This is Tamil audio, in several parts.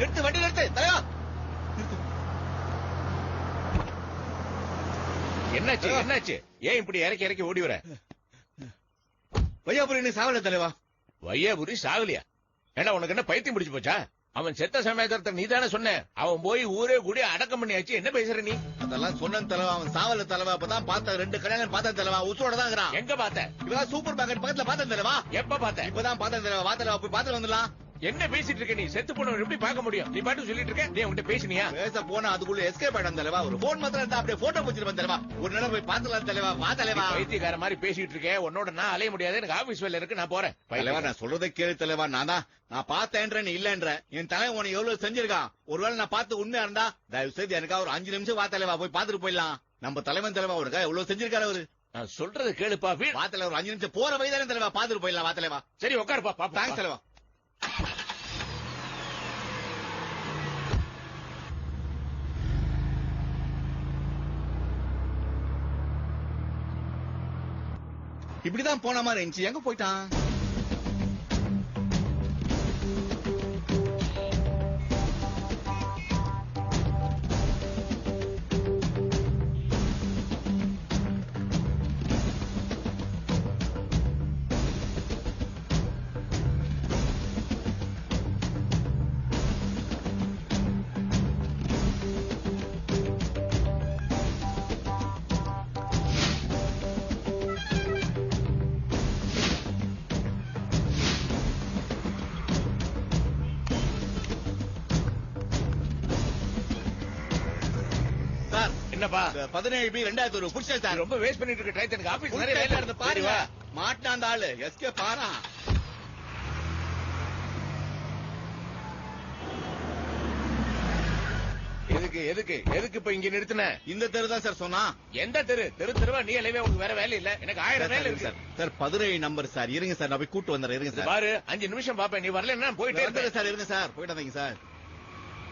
நிறுத்து வண்டி நிறுத்து தலைவா. என்னாச்சு என்னாச்சு? ஏன் இப்படி இறக்கி இறக்கி ஓடி வர? வையாபுரி நீ சாவல தலைவா. வையாபுரி சாகலியா? ஏண்டா உனக்கு என்ன பைத்தியம் பிடிச்சு போச்சா? அவன் செத்த சமயத்தை நீ தானே சொன்ன. அவன் போய் ஊரே கூடி அடக்கம் பண்ணியாச்சு. என்ன பேசுற நீ? அதெல்லாம் சொன்னேன் தலைவா. அவன் சாவல தலைவா. அப்பதான் பார்த்த ரெண்டு கல்யாணம் பார்த்தேன் தலைவா. உசுரோட தான் இருக்கிறான். எங்க பார்த்த? இப்பதான் சூப்பர் மார்க்கெட் பக்கத்துல பார்த்தேன் தலைவா. எப்ப பார்த்த? இப்பதான் பார்த்தேன் தலைவா. வா தலைவா. போய் பார்த்துட்டு வந்துடலாம். என்ன பேசிட்டு இருக்க நீ? செத்து போனவன் எப்படி பார்க்க முடியும்? நீ பாட்டு சொல்லிட்டு இருக்க? நீ உன்கிட்ட பேசினியா? பேச போனா அதுக்குள்ள எஸ்கேப் ஆயிடும் தலைவா. ஒரு போன் மாத்திரம் இருந்தா அப்படியே போட்டோ பிடிச்சிருப்பேன் தலைவா. ஒரு நேரம் போய் பார்த்துலாம் தலைவா. வா தலைவா. பைத்தியக்கார மாதிரி பேசிட்டு இருக்கேன் உன்னோட நான் அலைய முடியாது. எனக்கு ஆபீஸ் வேலை இருக்கு. நான் போறேன். தலைவா நான் சொல்றதை கேளு தலைவா. நான் தான். நான் பார்த்தேன்ற நீ இல்லன்ற. என் தலைவன் உனக்கு எவ்வளவு செஞ்சிருக்கான்? ஒருவேளை நான் பார்த்து உண்மையா இருந்தா தயவு செய்து எனக்கா ஒரு அஞ்சு நிமிஷம் வா தலைவா. போய் பார்த்துட்டு போயிடலாம். நம்ம தலைவன் தலைவா அவருக்கா எவ்வளவு செஞ்சிருக்காரு அவரு? நான் சொல்றது கேளுப்பா வீ- வா தலைவா ஒரு அஞ்சு நிமிஷம் போற வயதான தலைவா. பார்த்துட்டு போயிடலாம். வா தலைவா. சரி உட்காருப்பா தேங்க்ஸ் தலைவா. இப்படிதான் போன மாதிரி இருந்துச்சு. எங்க போயிட்டான்? இந்த பதினேழு பி ரெண்டாயிரத்தி ஒரு சார். ரொம்ப வேஸ்ட் பண்ணிட்டு இருக்க. டைத் எனக்கு ஆபீஸ் நிறைய வேலை இருந்து மாட்டான் ஆளு. எஸ்கே பாரா எதுக்கு எதுக்கு எதுக்கு இப்ப இங்க நிறுத்தின? இந்த தெரு தான் சார் சொன்னா. எந்த தெரு? தெரு தெருவா? நீ உனக்கு வேற வேலை இல்ல. எனக்கு ஆயிரம் வேலை சார் இருக்கு. சார். பதினேழு நம்பர் சார். இருங்க சார் நான் போய் கூட்டு வந்துடுறேன். இருங்க சார். பாரு அஞ்சு நிமிஷம் பாப்பேன். நீ வரலன்னா போயிட்டே இருப்பேன். சார். இருங்க சார். போயிட்டு வந்தீங்க சார்.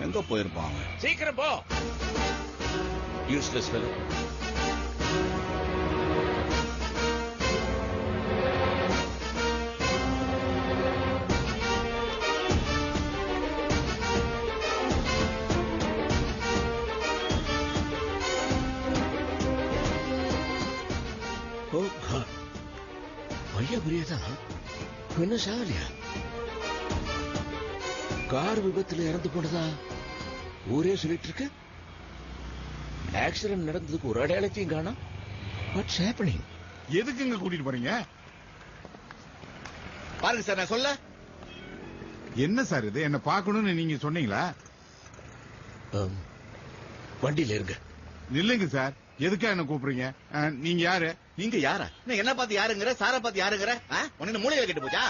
எங்க போயிருப்பான்? சீக்கிரம் போ. Useless fellow. ஓ இன்னும் சாகலையா கார் விபத்துல இறந்து போனதா? ஊரே சொல்லிட்டு இருக்கு? ஆக்சிடென்ட் நடந்ததுக்கு ஒரு அடையாளத்தையும் காணோம். வாட்ஸ் ஹேப்பனிங் எதுக்குங்க கூட்டிட்டு போறீங்க? பாருங்க சார் நான் சொல்ல. என்ன சார் இது? என்ன பார்க்கணும்னு நீங்க சொன்னீங்களா? வண்டியில இருங்க. நில்லுங்க சார். எதுக்கா என்ன கூப்பிடுறீங்க? நீங்க யாரு? நீங்க யாரா? என்ன என்ன பார்த்து யாருங்கிற? சாரை பார்த்து யாருங்கிற? உன்ன மூளையில கெட்டு போச்சா?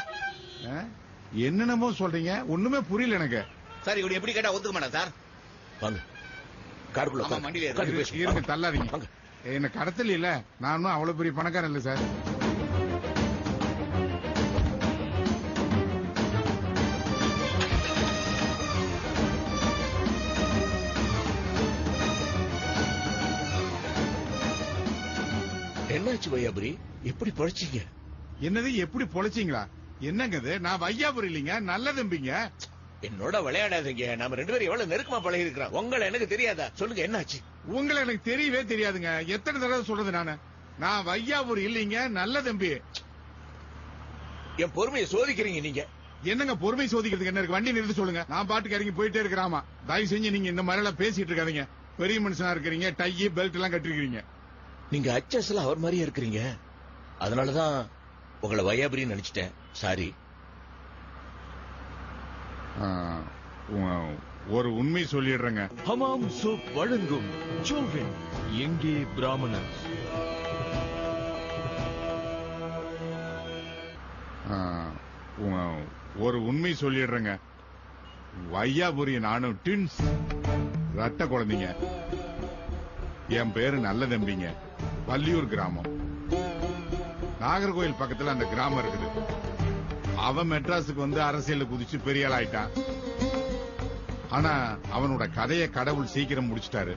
என்னென்னமோ சொல்றீங்க. ஒண்ணுமே புரியல எனக்கு. சார் இவரு எப்படி கேட்டா ஒத்துக்க மாட்டேன் சார். வாங்க. காருக்குள்ள. உட்கார்ந்து. இருங்க. தள்ளாதீங்க வாங்க. என்ன கடத்தல இல்ல நானும் அவ்வளவு பெரிய பணக்காரன் இல்ல சார் என்னாச்சு வையாபுரி எப்படி பழச்சீங்க என்னது எப்படி பொழைச்சீங்களா என்னங்க இது நான் வையாபுரி இல்லைங்க நல்ல தம்பிங்க என்னோட விளையாடாதீங்க. நாம ரெண்டு பேரும் எவ்வளவு நெருக்கமா பழகி இருக்கிறோம் உங்களை எனக்கு தெரியாதா? சொல்லுங்க என்னாச்சு? உங்களை எனக்கு தெரியவே தெரியாதுங்க. எத்தனை தடவை சொல்றது நானு? நான் வையாபுரி இல்லைங்க நல்ல தம்பி. என் பொறுமையை சோதிக்கிறீங்க நீங்க. என்னங்க பொறுமை சோதிக்கிறதுக்கு என்ன இருக்கு? வண்டி நிறுத்தி சொல்லுங்க. நான் பாட்டுக்கு இறங்கி போயிட்டே இருக்கிறாமா தயவு செஞ்சு நீங்க இந்த மாதிரி எல்லாம் பேசிட்டு இருக்காதீங்க. பெரிய மனுஷனா இருக்கிறீங்க டை பெல்ட் எல்லாம் கட்டிருக்கீங்க நீங்க அச்சஸ்ல அவர் மாதிரியே இருக்கிறீங்க. அதனாலதான் உங்களை வையாபுரின்னு நினைச்சிட்டேன். சாரி ஒரு உண்மை சொல்லிடுறேங்க. ஹமாம் சூப் வழங்கும் ஜோவின் எங்கே பிராமணன் ஒரு உண்மை சொல்லிடுறேங்க. வையாபுரி நானும் டின்ஸ் ரட்ட குழந்தைங்க. என் பேரு நல்ல தம்பிங்க. வள்ளியூர் கிராமம். நாகர்கோயில் பக்கத்துல அந்த கிராமம் இருக்குது. அவன் மெட்ராஸுக்கு வந்து அரசியல்ல குதிச்சு பெரிய ஆள் ஆயிட்டான். ஆனா அவனோட கதையை கடவுள் சீக்கிரம் முடிச்சிட்டாரு.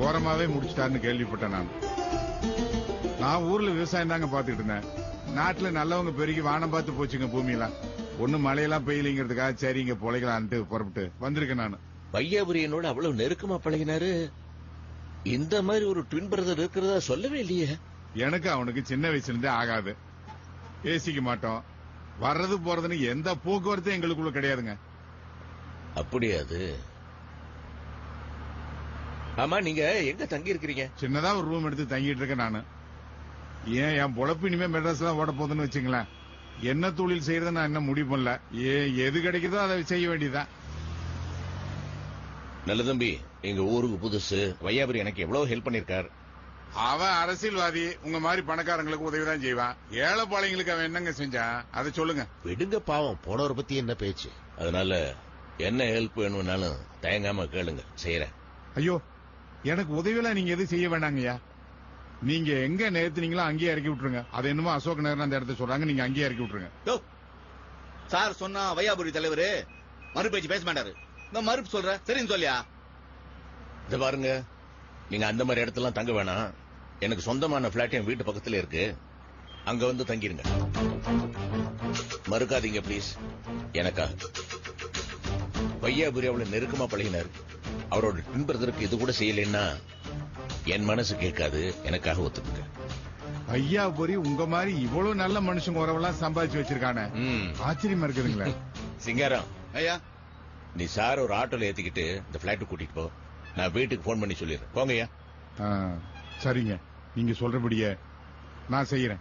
ஓரமாவே முடிச்சிட்டாருன்னு கேள்விப்பட்டேன் நான். நான் ஊர்ல விவசாயம் தாங்க பாத்துக்கிட்டு இருந்தேன். நாட்டுல நல்லவங்க பெருகி வானம் பார்த்து போச்சுங்க பூமியெல்லாம் ஒண்ணு மழையெல்லாம் பெய்யலைங்கிறதுக்காக சரி இங்க பொழைக்கலான்ட்டு புறப்பட்டு வந்திருக்கேன் நானு. வையாபுரி என்னோட அவ்வளவு நெருக்கமா பழகினாரு. இந்த மாதிரி ஒரு ட்வின் பிரதர் இருக்கிறதா சொல்லவே இல்லையே. எனக்கு அவனுக்கு சின்ன வயசுல இருந்தே ஆகாது. பேசிக்க மாட்டோம். வர்றது போறதுன்னு எந்த போக்குவரத்தும் எங்களுக்குள்ள கிடையாதுங்க. அப்படியா அது? ஆமா நீங்க எங்க தங்கி இருக்கிறீங்க சின்னதா ஒரு ரூம் எடுத்து தங்கிட்டு இருக்கேன் நானு. ஏன் என் பொழப்பு இனிமே மெட்ராஸ் தான் ஓட போகுதுன்னு வச்சுங்களேன் என்ன தொழில் செய்யறத நான் என்ன முடிவு பண்ணல. ஏன் எது கிடைக்குதோ அதை செய்ய வேண்டியதுதான். நல்ல தம்பி எங்க ஊருக்கு புதுசு. வையாபுரி எனக்கு எவ்வளவு ஹெல்ப் பண்ணிருக்கார் அவன் அரசியல்வாதி உங்க மாதிரி பணக்காரங்களுக்கு உதவி தான் செய்வான். ஏழை பாளையங்களுக்கு அவன் என்னங்க செஞ்சான் அதை சொல்லுங்க. விடுங்க பாவம் போனவரை பத்தி என்ன பேச்சு? அதனால என்ன ஹெல்ப் வேணும்னாலும் தயங்காம கேளுங்க. செய்யறேன் ஐயோ எனக்கு உதவியெல்லாம் நீங்க எதுவும் செய்ய வேண்டாங்கய்யா. நீங்க எங்க நிறுத்தினீங்களோ அங்கேயே இறக்கி விட்டுருங்க. அது என்னமோ அசோக் நகர் அந்த இடத்த சொல்றாங்க நீங்க அங்கேயே இறக்கி விட்டுருங்க. யோ, சார் சொன்னா வையாபுரி தலைவரு மறுபேச்சு பேச மாட்டாரு. இந்த மறுப்பு சொல்ற சரின்னு சொல்லியா? இத பாருங்க. நீங்க அந்த மாதிரி இடத்துல தங்க வேணாம். எனக்கு சொந்தமான பிளாட் என் வீட்டு பக்கத்துல இருக்கு. அங்க வந்து தங்கிருங்க. மறுக்காதீங்க ப்ளீஸ் எனக்கா வையாபுரி அவ்வளவு நெருக்கமா பழகினார். அவரோட ட்வின் பிரதருக்கு இது கூட செய்யலைன்னா என் மனசு கேட்காது. எனக்காக ஒத்துக்குங்க. ஐயா பொறி உங்க மாதிரி இவ்வளவு நல்ல மனுஷங்க உறவெல்லாம் சம்பாதிச்சு வச்சிருக்கானே. ஆச்சரியமா இருக்குதுங்களே. சிங்காரம். ஐயா. நீ சார் ஒரு ஆட்டோல ஏத்திக்கிட்டு இந்த பிளாட் கூட்டிட்டு போ. நான் வீட்டுக்கு போன் பண்ணி சொல்லிடுறேன். போங்கய்யா சரிங்க. நீங்க சொல்றபடியே நான் செய்யறேன்.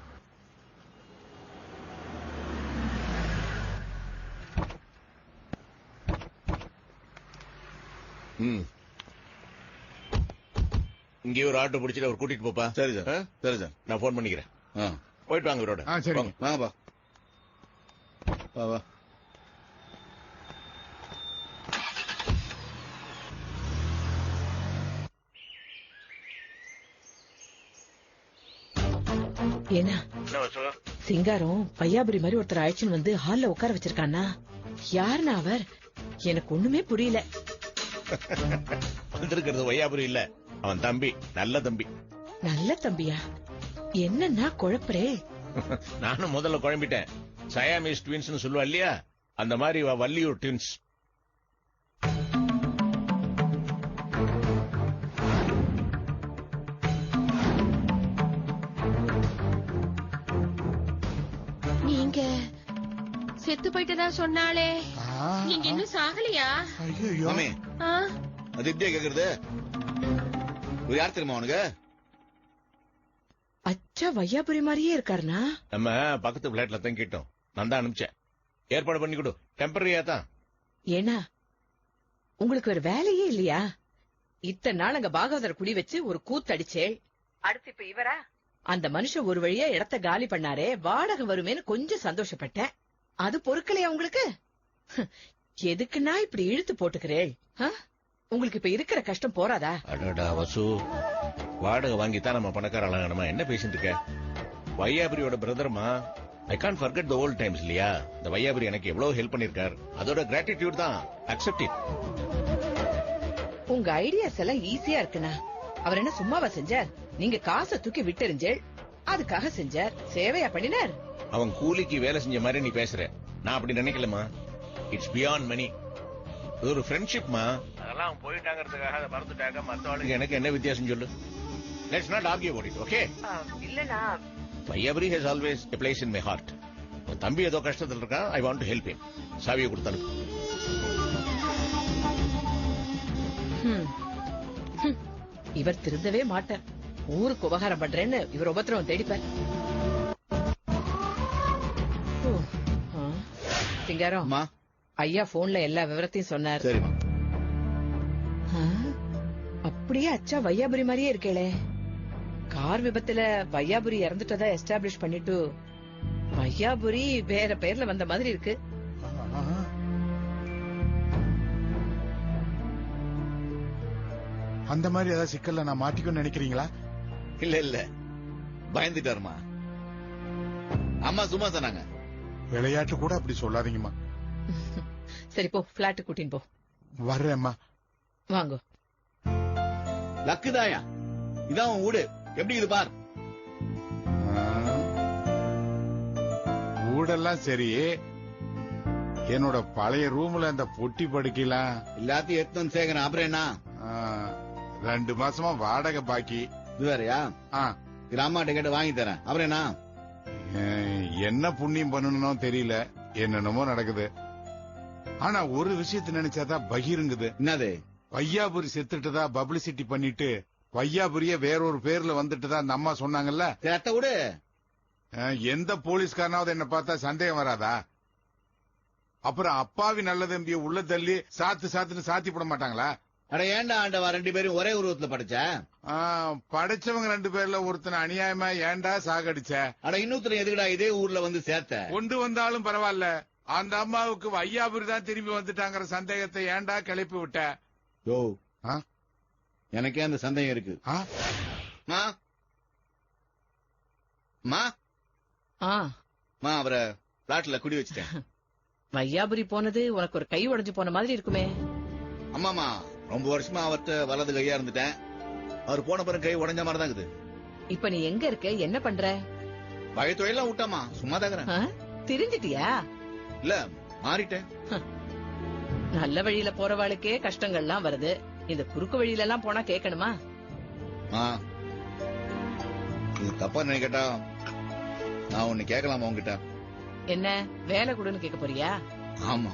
இங்கே ஒரு ஆட்டோ பிடிச்சிட்டு அவர் கூட்டிட்டு போப்பா. சரி சார் ஆ? சரி சார். நான் போன் பண்ணிக்கிறேன். ஆ, போயிட்டு வாங்க இவரோட. ஆ சரிங்க. வாங்கப்பா வா. ஏன்னா சிங்காரம் பையாபுரி மாதிரி ஒருத்தர் அழைச்சின்னு வந்து ஹால்ல உட்கார வச்சிருக்கானா யாருன்னா அவர்? எனக்கு ஒண்ணுமே புரியல. வந்திருக்கிறது வையாபுரி இல்ல. அவன் தம்பி நல்ல தம்பி. நல்ல தம்பியா? என்னன்னா குழப்பறே. நானும் முதல்ல குழம்பிட்டேன். சயாமீஸ் ட்வின்ஸ் சொல்லுவா இல்லையா? அந்த மாதிரி வள்ளியூர் ட்வின்ஸ் செத்து போயிட்டதா சொன்னாலே நீங்க இன்னும் சாகலையா? மாமி ஆ? அது எப்படியா கேக்குறது? ஒரு யார் தெரியுமா உனக்கு? அச்சா வையாபுரி மாதிரியே இருக்காருனா நம்ம பக்கத்து பிளாட்ல தங்கிட்டோம் நான் தான் அனுப்பிச்சேன். ஏற்பாடு பண்ணி கொடு. டெம்பரரியா தான். ஏன்னா உங்களுக்கு ஒரு வேலையே இல்லையா? இத்தனை நாள் அங்க பாகவதர் குடி வச்சு ஒரு கூத்தடிச்சே அடுத்து இப்ப இவரா? அந்த மனுஷன் ஒரு வழியா இடத்த காலி பண்ணாரே வாடகை வருமேன்னு கொஞ்சம் சந்தோஷப்பட்டேன். அது பொறுக்கலையா உங்களுக்கு? எதுக்குன்னா இப்படி இழுத்து போட்டுக்கிறேள் ஆ? உங்களுக்கு இப்ப இருக்கிற கஷ்டம் போறாதா? அடடா வசு. வாடகை வாங்கித்தான் நம்ம பணக்கார ஆளாகணுமா என்ன பேசிட்டு இருக்க? வையாபுரியோட பிரதர்மா I can forget the old times இல்லையா? இந்த வையாபுரி எனக்கு எவ்வளவு ஹெல்ப் பண்ணிருக்கார். அதோட கிராட்டிடியூட் தான். அக்செப்ட் இட் உங்க ஐடியாஸ் எல்லாம் ஈஸியா இருக்குண்ணா. அவர் என்ன சும்மாவா செஞ்சார்? நீங்க காசை தூக்கி விட்டெறிஞ்சேள். அதுக்காக செஞ்சார். சேவையா பண்ணினார். அவன் கூலிக்கு வேலை செஞ்ச மாதிரி நீ பேசுற. நான் அப்படி நினைக்கலமா இட்ஸ் பியாண்ட் மணி இது ஒரு ஃப்ரெண்ட்ஷிப்மா அதெல்லாம் போயிட்டாங்கிறதுக்காக அதை மறந்துட்டாங்க மத்தவளுக்கு எனக்கு என்ன வித்தியாசம் சொல்லு? Let's not argue about it okay இல்லனா Vaiyapuri has always a place in my heart உன் தம்பி ஏதோ கஷ்டத்துல இருக்கான் I want to help him. சாவியை கொடுத்தானு இவர் திருந்தவே மாட்டார். ஊருக்கு உபகாரம் பண்றேன்னு இவர் உபத்திரவம் தேடிப்பார். சிங்காரம் அம்மா ஐயா போன்ல எல்லா விவரத்தையும் சொன்னார். சரிம்மா. ஆ, அப்படியே அச்சா வையாபுரி மாதிரியே இருக்கேளே. கார் விபத்துல வையாபுரி இறந்துட்டதா எஸ்டாப்ளிஷ் பண்ணிட்டு வையாபுரி வேற பேர்ல வந்த மாதிரி இருக்கு. அந்த மாதிரி ஏதாவது சிக்கல்ல நான் மாட்டிக்கணும்னு நினைக்கிறீங்களா? இல்ல இல்ல. பயந்துட்டாருமா. அம்மா சும்மா சொன்னாங்க. விளையாட்டு கூட அப்படி சொல்லாதீங்கம்மா. சரி போ பிளாட் கூட்டின்னு போ. வர்றேம்மா. வாங்க. லக்குதாயா? இதான் உன் வீடு. எப்படி இது பார்? ஆ. ஊடெல்லாம் சரி. என்னோட பழைய ரூம்ல அந்த பொட்டி படுக்கலாம். எல்லாத்தையும் எடுத்து வந்து சேர்க்கறேன் அப்புறம் என்ன? ஆ, ரெண்டு மாசமா வாடகை பாக்கி. இது வேறயா? ஆ, கிராமாட்ட கேட்டு வாங்கி தரேன். அப்புறம் என்ன? அஹ், என்ன புண்ணியம் பண்ணணும் தெரியல. என்னென்னமோ நடக்குது. ஆனா ஒரு விஷயத்தை நினைச்சாதான் பகிருங்குது. என்னது? வையாபுரி செத்துட்டுதா பப்ளிசிட்டி பண்ணிட்டு வையாபுரிய வேறொரு பேர்ல வந்துட்டுதா அந்த அம்மா சொன்னாங்கல்ல? சரி அத்தை விடு. அஹ், எந்த போலீஸ்காரனாவது என்ன பார்த்தா சந்தேகம் வராதா? அப்புறம் அப்பாவி நல்ல தம்பிய உள்ள தள்ளி சாத்து சாத்துன்னு சாத்தி போட மாட்டாங்களா? அட ஏன்டா ஆண்டவா ரெண்டு பேரும் ஒரே உருவத்துல படிச்ச? ஆ, படைச்சவங்க ரெண்டு பேர்ல ஒருத்தனை அநியாயமா ஏன்டா சாகடிச்ச? அட இன்னொருத்தர் எதுக்குடா இதே ஊர்ல வந்து சேர்த்த? கொண்டு வந்தாலும் பரவாயில்ல. அந்த அம்மாவுக்கு வையாபுரி தான் திரும்பி வந்துட்டாங்கிற சந்தேகத்தை ஏன்டா கிளப்பி விட்ட? யோ. ஆ? எனக்கே அந்த சந்தேகம் இருக்கு. ஆ? மா. மா. ஆ. மா அவரை பிளாட்ல குடி வச்சுட்டேன். வையாபுரி போனது உனக்கு ஒரு கை உடைஞ்சு போன மாதிரி இருக்குமே. அம்மாமா ரொம்ப வருஷமா அவர்ட்ட வலது கையா இருந்துட்டேன். அவர் போன பிறகு கை உடைஞ்ச மாதிரி தான் இருக்குது. இப்ப நீ எங்க இருக்க? என்ன பண்ற? பழைய தொழிலாம் விட்டாமா சும்மா தாக்குறேன்? திரிஞ்சிட்டியா? இல்ல மாறிட்டேன். நல்ல வழியில போறவாளுக்கே கஷ்டங்கள்லாம் வருது. இந்த குறுக்கு வழியில எல்லாம் போனா கேட்கணுமா ஆ இது தப்பா நினைக்கட்டா. நான் ஒண்ணு கேட்கலாமா உங்ககிட்ட என்ன வேலை கொடுன்னு கேட்க போறியா? ஆமா.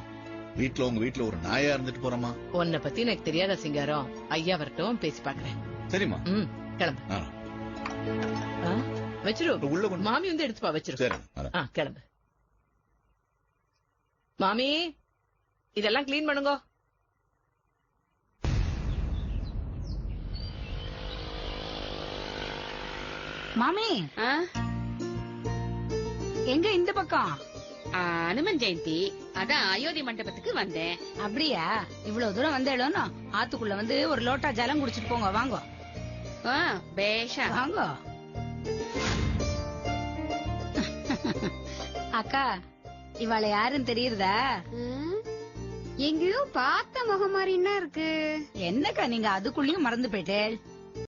வீட்ல உங்க வீட்ல ஒரு நாயா இருந்துட்டு போறோமா? உன்னை பத்தி எனக்கு தெரியாத சிங்காரம். ஐயா வரட்டும் பேசி பாக்குறேன். சரிம்மா. ம் கிளம்பு. ஆ. ஆ, வச்சிரு. உள்ள கொண்டு மாமி வந்து எடுத்துப்பா வச்சிரு. சரி வரேன். ஆ கிளம்பு. மாமி இதெல்லாம் க்ளீன் பண்ணுங்க. மாமி. ஆ? எங்க இந்த பக்கம்? அனுமன் ஜெயந்தி. அதான் அயோத்தி மண்டபத்துக்கு வந்தேன். அப்படியா? இவ்வளவு தூரம் வந்தேளோன்னு ஆத்துக்குள்ள வந்து ஒரு லோட்டா ஜலம் குடிச்சிட்டு போங்க வாங்க. ஆ, பேஷா. வாங்க. அக்கா இவளை யாருன்னு தெரியுறதா? ம், எங்கேயோ பார்த்த முகம் மாதிரின்னா இருக்கு? என்னக்கா நீங்க அதுக்குள்ளயும் மறந்து போயிட்டேள்